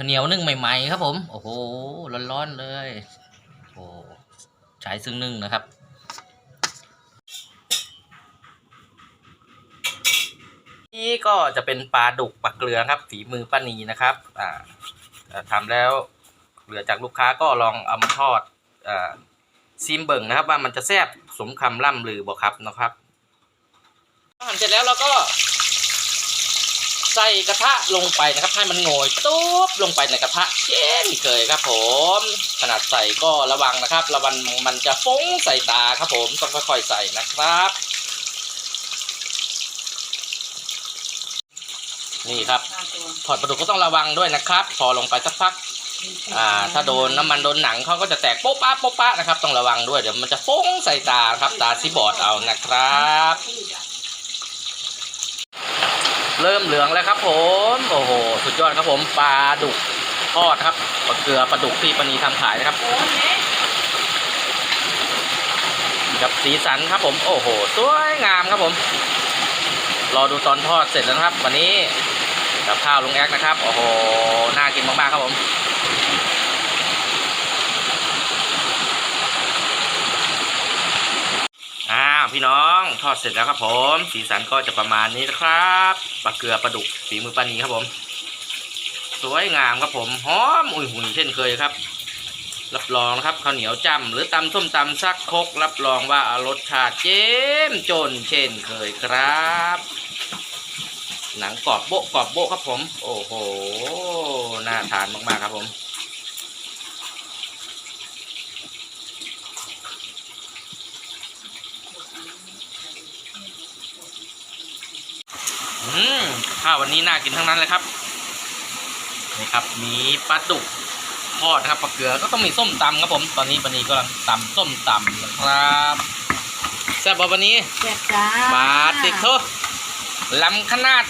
ข้าวเหนียวนึ่งใหม่ๆครับ ผม โอ้โห ร้อนๆเลย โอ้ใช้ซึ่งนึ่งนะครับ นี่ก็จะเป็นปลาดุกปลาเกลือครับ ฝีมือป้านีนะครับ อ่าทำแล้วเหลือจากลูกค้าก็ลองเอามาทอดอ่าซิมเบิ่งนะครับ ว่ามันจะแซ่บสมคำล่ำลือบอกครับนะครับหั่นเสร็จแล้วเราก็ ใส่กระทะลงไปนะครับ ให้มันโงยตุ๊บลงไปในกระทะเช่นเคยครับผม ขนาดใส่ก็ระวังนะครับ ระวังมันจะฟุ้งใส่ตาครับผมต้องค่อยๆใส่นะครับ นี่ครับถอดปลาดุกก็ต้องระวังด้วยนะครับ พอลงไปสักพักอ่าถ้าโดนน้ำมันโดนหนังเขาก็จะแตกโป๊ะป๊ะโป๊ะป๊ะนะครับ ต้องระวังด้วยเดี๋ยวมันจะฟุ้งใส่ตาครับตาซีบอดเอานะครับ เริ่มเหลืองแล้วครับ ผมโอ้โหสุดยอดครับผมปลาดุกทอดครับปลาเกลือปลาดุกที่ปนีทำขายนะครับกับสีสันครับผมโอ้โหสวยงามครับผม รอดูตอนทอดเสร็จแล้วนะครับ วันนี้กับข้าวลุงแอ๊กนะครับโอ้โหน่ากินมากๆครับผม อ้าว พี่น้องทอดเสร็จแล้วครับผม สีสันก็จะประมาณนี้นะครับปลาเกลือปลาดุกฝีมือปานีครับผม สวยงามครับผมหอมอุ่ยหุ่นเช่นเคยครับ รับรองนะครับข้าวเหนียวจ้ำหรือตำส้มตำซักคกรับรองว่ารสชาติเจ้มจนเช่นเคยครับ หนังกรอบโบะกรอบโบะครับผม โอ้โหน่าทานมากๆครับผม อืมข้าววันนี้น่ากินทั้งนั้นเลยครับนี่ครับ มีปลาดุกทอดนะครับปลาเกลือก็ต้องมีส้มตำครับผม ตอนนี้วันนี้กำลังตำส้มตำนะครับแซ่บบ่วันนี้แซ่บจ้าบาดติดโทษลำขนาด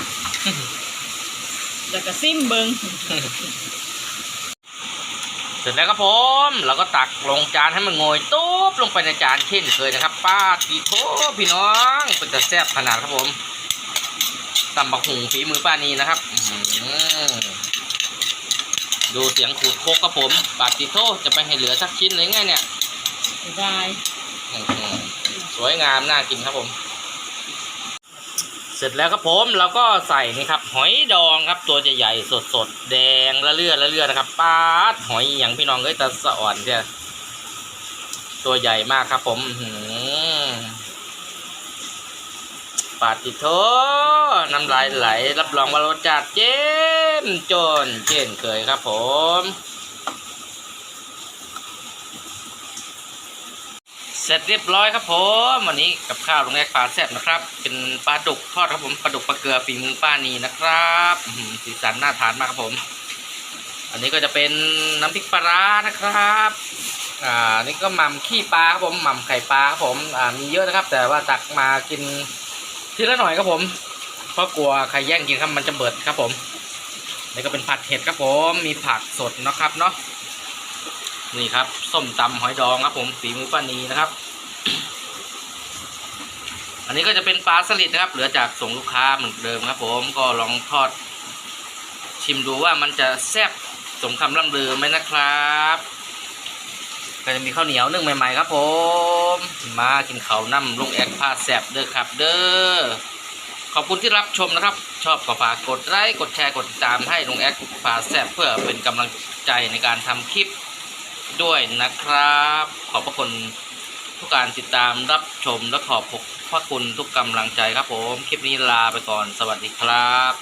แล้วก็ซิมเบิงเสร็จแล้วครับผมเราก็ตักลงจานให้มันโงยตุ๊บลงไปในจานเช่นเคยนะครับ ป้าตีโทพี่น้องเป็นจะแซ่บขนาดครับผม ตำบักหุงฝีมือป้านีนะครับอื้อหือดูเสียงขูดโคกครับผมปาติโทจะไปให้เหลือสักชิ้นเลยไงเนี่ยได้อื้อหือสวยงามน่ากินครับผม เสร็จแล้วครับผมเราก็ใส่นี่ครับ หอยดองครับตัวใหญ่ๆสดๆ แดงละเลือดละเลือดนะครับปาดหอยอย่างพี่น้องเอ้ยตะสะอ่อนเชียตัวใหญ่มากครับผมอื้อหือ ปาดติโทน้ำลายไหล รับรองว่ารสจัดเจ้มจนเช่นเคยครับผม เสร็จเรียบร้อยครับผม วันนี้กับข้าวลงแรกปลาแซ่บนะครับ เป็นปลาดุกทอดครับผมปลาดุกปลาเกลือฝีมือป้านีนะครับสีสันน่าทานมากครับผม อันนี้ก็จะเป็นน้ำพริกปลาร้านะครับอ่านี่ก็หม่ำขี้ปลาครับผมหม่ำไข่ปลาครับผมอ่ามีเยอะนะครับ แต่ว่าตักมากิน ทีละหน่อยครับผม เพราะกลัวใครแย่งกินครับมันจะเบิดครับผมนี่ก็เป็นผัดเห็ดครับผม มีผักสดนะครับเนาะ นี่ครับส้มตำหอยดองครับผมฝีมือป้านีนะครับ อันนี้ก็จะเป็นปลาสลิดนะครับ เหลือจากส่งลูกค้าเหมือนเดิมครับ ผมก็ลองทอด ชิมดูว่ามันจะแซ่บสมคำล่ำลือไหมนะครับ ก็จะมีข้าวเหนียวนึ่งใหม่ ๆ ครับ ผม มากินข้าวน้ำลุงแอกผ้าแซบเด้อครับ เด้อขอบคุณที่รับชมนะครับ ชอบก็ฝากกดไลค์กดแชร์กดติดตามให้ลุงแอกผ้าแซบเพื่อเป็นกำลังใจในการทำคลิปด้วยนะครับ ขอบพระคุณทุกการติดตามรับชมและขอบพระคุณทุกกำลังใจครับผม คลิปนี้ลาไปก่อนสวัสดีครับ